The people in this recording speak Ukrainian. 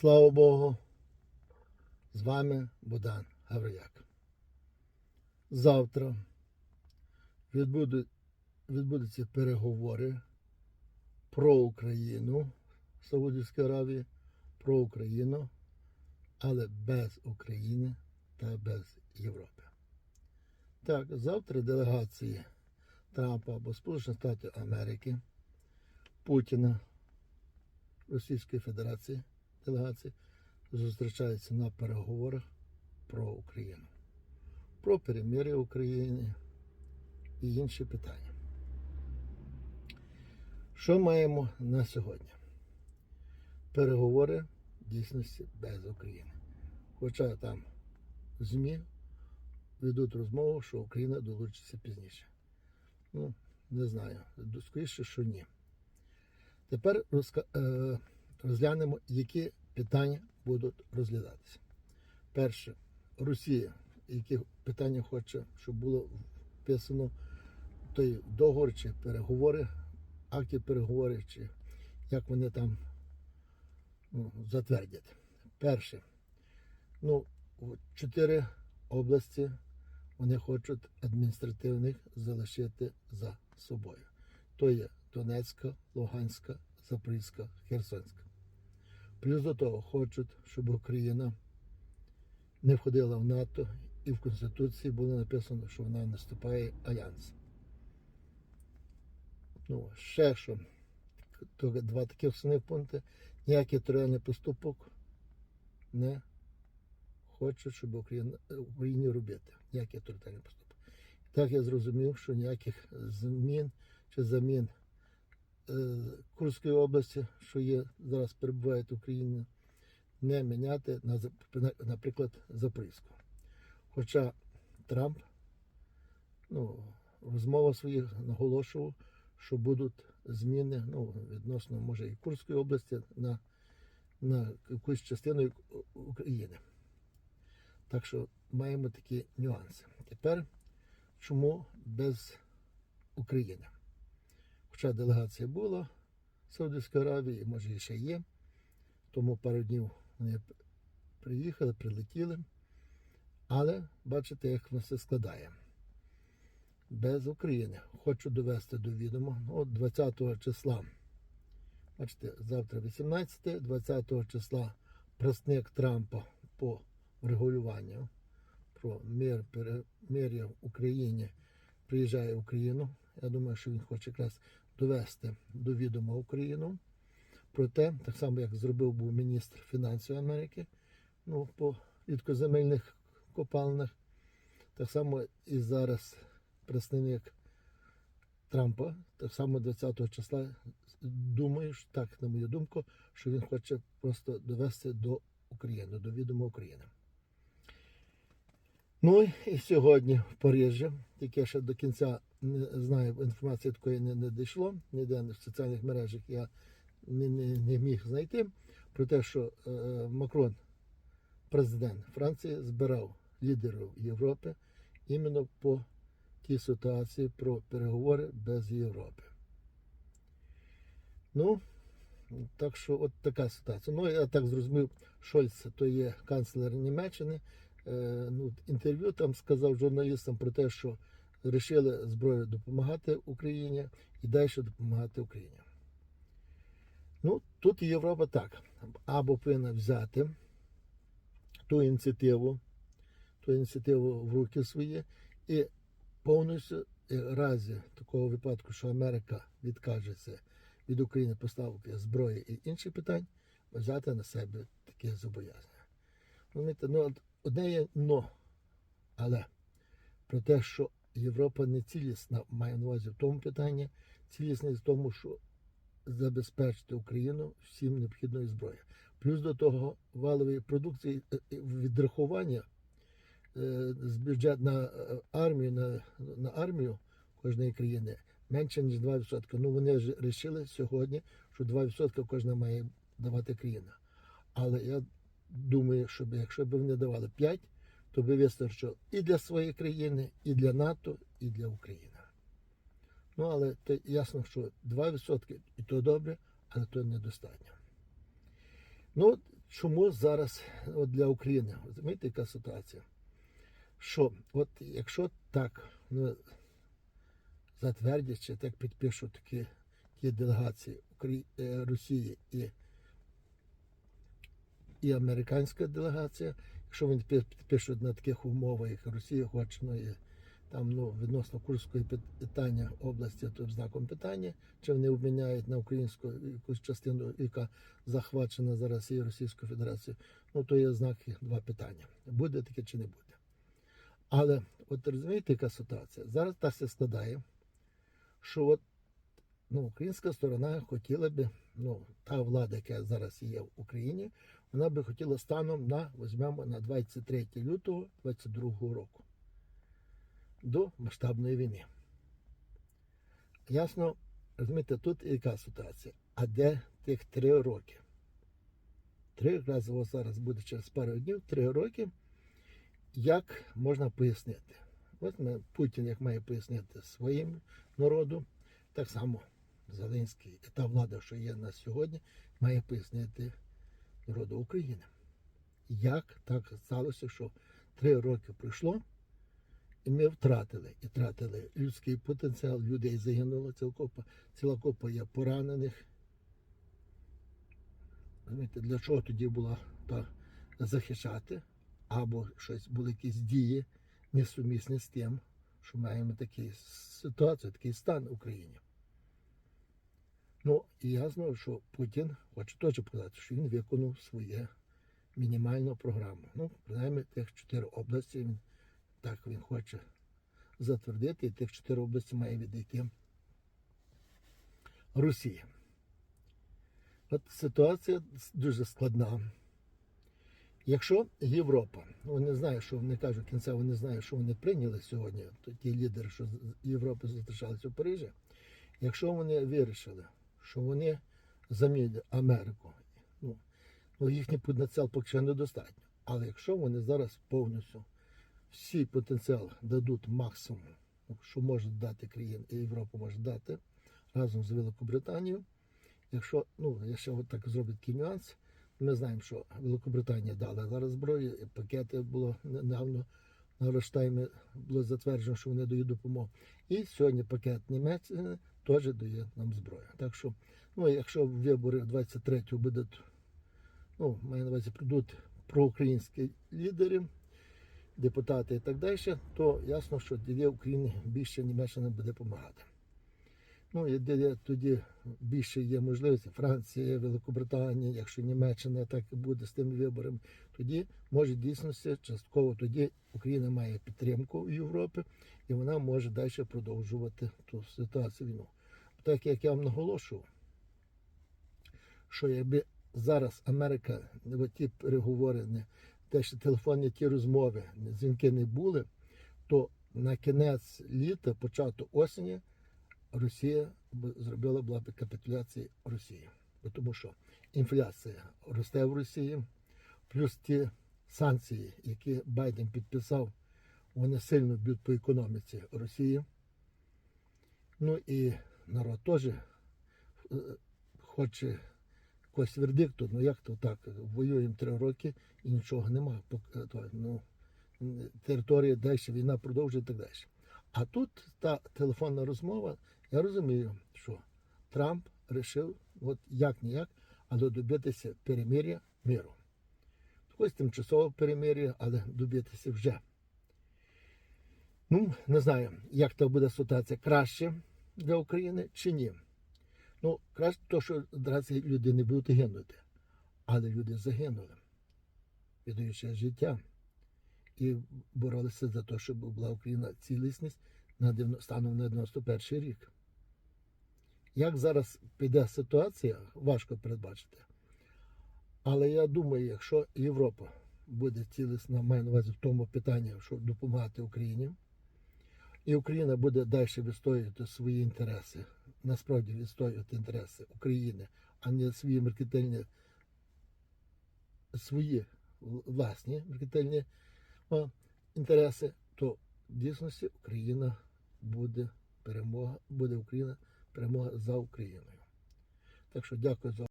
Слава Богу, з вами Богдан Гаврияк. Завтра відбуду- відбудуться переговори про Україну в Саудівській Аравії, про Україну, але без України та без Європи. Так, завтра делегації Трампа або Сполучених Штатів Америки, Путіна, Російської Федерації делегації зустрічаються на переговорах про Україну, про перемир'я України і інші питання. Що маємо на сьогодні? Переговори в дійсності без України. Хоча там ЗМІ ведуть розмову, що Україна долучиться пізніше. Ну, не знаю. Скоріше, що ні. Тепер розка... розглянемо, які питання будуть розглядатися. Перше, Росія, які питання хоче, щоб було вписано той договор чи переговори, акти переговори, чи як вони там ну, затвердять. Перше, ну, чотири області вони хочуть адміністративних залишити за собою. То є Донецька, Луганська, Запорізька, Херсонська. Плюс до того хочуть, щоб Україна не входила в НАТО і в Конституції було написано, що вона в Альянс. Ну, ще що, два такі основні пункти. Ніякий територіальний поступок не хочуть, щоб Україна, Україні робити. Ніякий територіальний поступок. Так я зрозумів, що ніяких змін чи замін Курської області, що є зараз перебуває в Україні, не міняти на на- наприклад Запорізьку. Хоча Трамп ну, розмова своїх наголошував, що будуть зміни ну, відносно може і Курської області на, на якусь частину України. Так що маємо такі нюанси. Тепер чому без України? Хоча делегація була в Саудівській Аравії, може і ще є. Тому пару днів вони приїхали, прилетіли. Але бачите, як воно все складає. Без України. Хочу довести до відома. Ну, От 20 числа. Бачите, завтра 18, 20 числа представник Трампа по регулюванню про мир перемир'я в Україні приїжджає в Україну. Я думаю, що він хоче якраз довести до відома Україну. Проте, так само, як зробив був міністр фінансів Америки, ну, по рідкоземельних копалинах, так само і зараз представник Трампа, так само 20 числа, думаю, так, на мою думку, що він хоче просто довести до України, до відома України. Ну і сьогодні в Парижі, тільки ще до кінця не знаю, інформації такої не, не дійшло, ніде в соціальних мережах я не, не, не міг знайти про те, що е, Макрон, президент Франції, збирав лідерів Європи іменно по тій ситуації про переговори без Європи. Ну, так що от така ситуація. Ну, я так зрозумів, Шольц, то є канцлер Німеччини. Е, ну, інтерв'ю там сказав журналістам про те, що вирішили зброю допомагати Україні і далі допомагати Україні. Ну, тут Європа так. Або повинна взяти ту ініціативу, ту ініціативу в руки свої і повністю в разі такого випадку, що Америка відкажеться від України поставки зброї і інших питань, взяти на себе таке зобов'язання. Ну, одне є но, але про те, що Європа не цілісна, має на увазі в тому питанні, цілісність в тому, що забезпечити Україну всім необхідною зброєю. Плюс до того валової продукції е, е, відрахування е, з бюджет на армію, на, на армію кожної країни менше, ніж 2%. Ну вони ж вирішили сьогодні, що 2% кожна має давати країна. Але я думаю, що якщо б вони давали 5%, то би вистачило і для своєї країни, і для НАТО, і для України. Ну, але то ясно, що 2% і то добре, але то недостатньо. Ну, чому зараз от для України? Розумієте, яка ситуація? Що от якщо так ну, затвердять чи так підпишуть такі ті делегації е, Росії і, і американська делегація, якщо вони пи- підпишуть на таких умовах, як Росія хоче, ну і там ну, відносно Курської питання області, то знаком питання, чи вони обміняють на українську якусь частину, яка захвачена зараз і Російською Федерацією, ну то є знаки два питання: буде таке чи не буде. Але от розумієте, яка ситуація? Зараз так се складає, що от ну, українська сторона хотіла би, ну, та влада, яка зараз є в Україні, вона би хотіла станом на, візьмемо, на 23 лютого 22 року до масштабної війни. Ясно, розумієте, тут яка ситуація? А де тих три роки? Три ось зараз буде через пару днів, три роки. Як можна пояснити? От Путін як має пояснити своїм народу, так само Зеленський і та влада, що є на сьогодні, має пояснити народу України. Як так сталося, що три роки пройшло, і ми втратили. І втратили людський потенціал, людей загинуло, ціла купа, ціла купа є поранених. Розумієте, для чого тоді було та захищати? Або щось були якісь дії несумісні з тим, що маємо таку ситуацію, такий стан в Україні. Ну, я знаю, що Путін хоче теж показати, що він виконав своє мінімальну програму. Ну, принаймні тих чотири області він так він хоче затвердити, і тих чотири області має відійти Росія. От ситуація дуже складна. Якщо Європа, вони знають, що вони кажуть, кінця вони знають, що вони прийняли сьогодні, то ті лідери, що з Європи зустрічалися у Парижі, якщо вони вирішили, що вони замінять Америку, ну, ну їхній потенціал поки що недостатньо. Але якщо вони зараз повністю всі потенціал дадуть максимум, що може дати країна, і Європа може дати разом з Великобританією, якщо, ну, якщо так зроблять такий нюанс, ми знаємо, що Великобританія дала зараз зброю, і пакети було недавно на Роштаймі було затверджено, що вони дають допомогу. І сьогодні пакет Німеччини теж дає нам зброю. Так що, ну, якщо вибори 23-го будуть, ну, маю на увазі, прийдуть проукраїнські лідери, депутати і так далі, то ясно, що тоді Україні більше Німеччина буде допомагати. Ну, і де тоді більше є можливості Франція, Великобританія, якщо Німеччина так і буде з тими виборами, тоді може дійсності частково тоді Україна має підтримку в Європі і вона може далі продовжувати ту ситуацію війну. Так як я вам наголошував, що якби зараз Америка ті переговори, не те, що телефонні ті розмови, дзвінки не були, то на кінець літа, початок осені. Росія зробила була б капітуляцію Росії. Тому що інфляція росте в Росії, плюс ті санкції, які Байден підписав, вони сильно б'ють по економіці Росії. Ну і народ теж е, хоче якогось вердикту, ну як то так, воюємо три роки і нічого нема. Пок- Ну, територія далі, війна продовжує і так далі. А тут та телефонна розмова, я розумію, що Трамп вирішив, от як ніяк, але добитися перемир'я миру. Ось тимчасове перемир'я, але добитися вже. Ну, не знаю, як то буде ситуація краще для України чи ні. Ну, краще то, що зараз люди не будуть гинути, але люди загинули, віддаючи життя і боролися за те, щоб була Україна цілісність на 90 станом на 91 рік. Як зараз піде ситуація, важко передбачити. Але я думаю, якщо Європа буде цілісна, маю на увазі в тому питанні, щоб допомагати Україні, і Україна буде далі відстоювати свої інтереси, насправді відстоювати інтереси України, а не свої меркетельні, свої власні меркетельні інтереси, то в дійсності Україна буде перемога, буде Україна перемога за Україною. Так що дякую за.